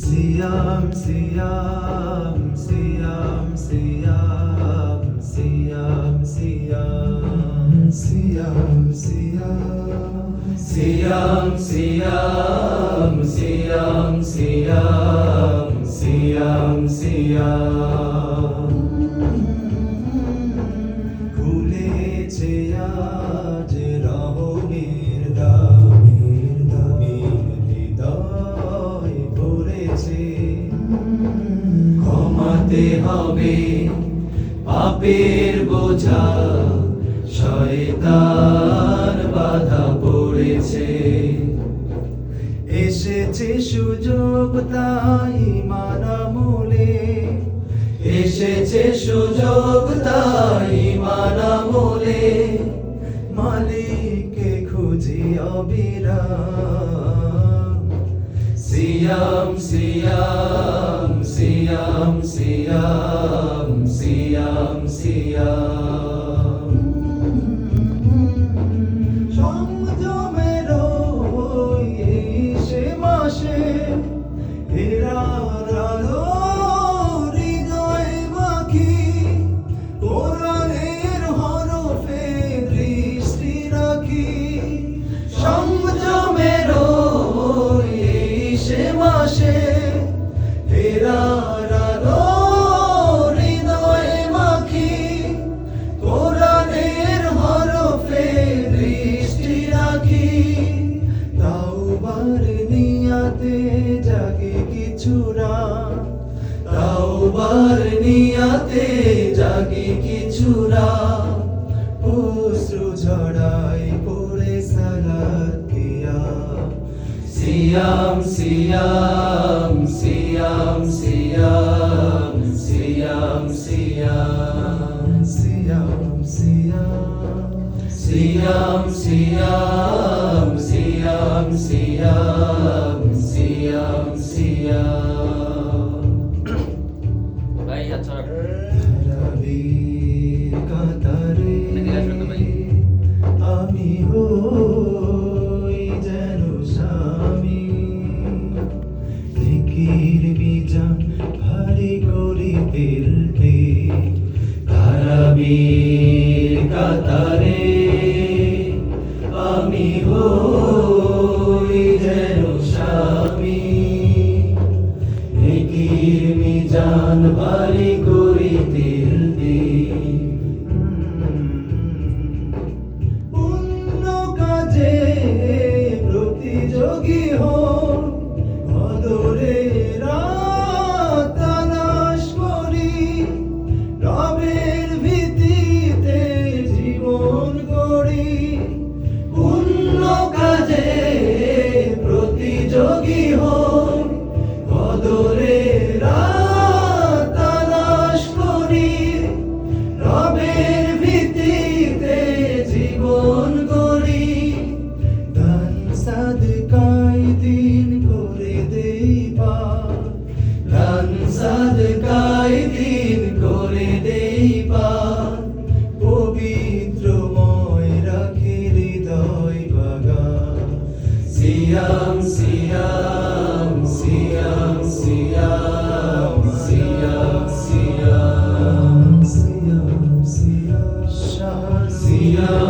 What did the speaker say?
Siam, Siam, Siam, Siam, Siam, Siam, Siam, Siam, Siam, Siam, Siam, Siam, Siam, Siam. ক্ষমাতে হবে। পাপের বোঝা শয়তান বাধা পড়েছে। এসেছে সুযোগ তাই মানামূলে। এসেছে সুযোগ তাই মানামূলে। মালিককে খুঁজি অবিরাম। Siam, Siam, Siam, Siam, Siam, Siam. নিয়াতে জাগে কিছু কিছুরা তাওবার নিয়াতে জাগে কিছুরা অশ্রু ঝড়াই পড়ে সালাত কিয়া সিয়াম সিয়াম সিয়াম সিয়াম সিয়াম সিয়াম। সিয়াম সিয়াম। সিয়াম সিয়াম সিয়াম সিয়াম। siam siam ভাই আচ্ছা রবি কাতারে আমি হই যেন স্বামী নিকির বিজান করি দিলকে কারাবীর কাতারে বাড়ি día.